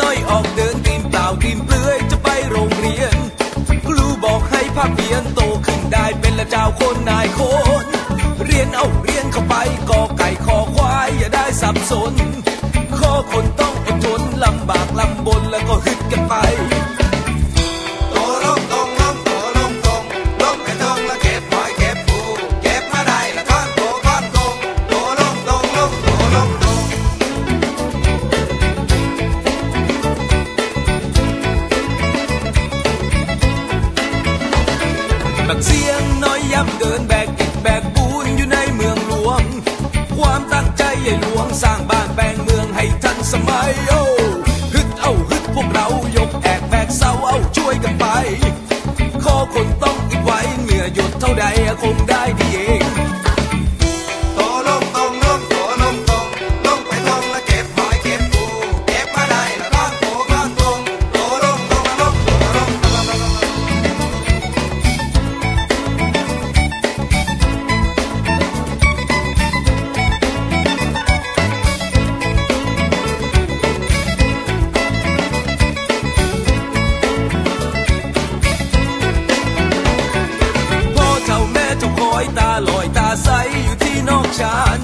น้อยออกเดินตีนเปล่าตีนเปลือยจะไปโรงเรียน ครูบอกให้ภาพเพียนโตขึ้นได้เป็นละเจ้าคนนายคนเรียนเอาเรียนเข้าไปกอไก่คอควายอย่าได้สับสนข้อคนต้องอดทนลำบากลำบนแล้วก็ฮึดกันไป บักเสียงน้อยยับเดินแบกอิฐแบกปูนอยู่ในเมืองหลวง ความตั้งใจใหญ่หลวงสร้างบ้านแปลงเมืองให้ทันสมัยโอ้ฮึดเอาฮึดพวกเรายกแอกแบกเสาเอาช่วยกันไป ข้อคนต้องอีกไว้เหงื่อหยดเท่าใดคงได้ดี ลอยตาใสอยู่ที่นอกชาน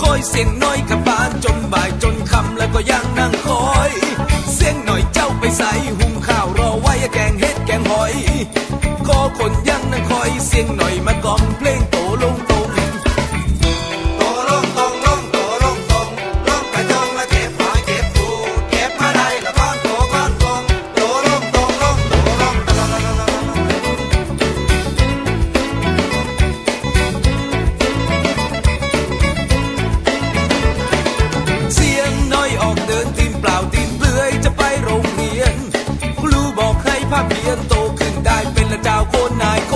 คอยเสียงน้อยกับบานจนบ่ายจนคำแล้วก็ยังนั่งคอย เสียงหน่อยเจ้าไปใสหุงข้าวรอไว้แกงเฮ็ดแกงหอยขอคนยังนั่งคอยเสียงหน่อยมากอมเพลง ภาพเพียนโตขึ้นได้เป็นระดาวโคนนายโค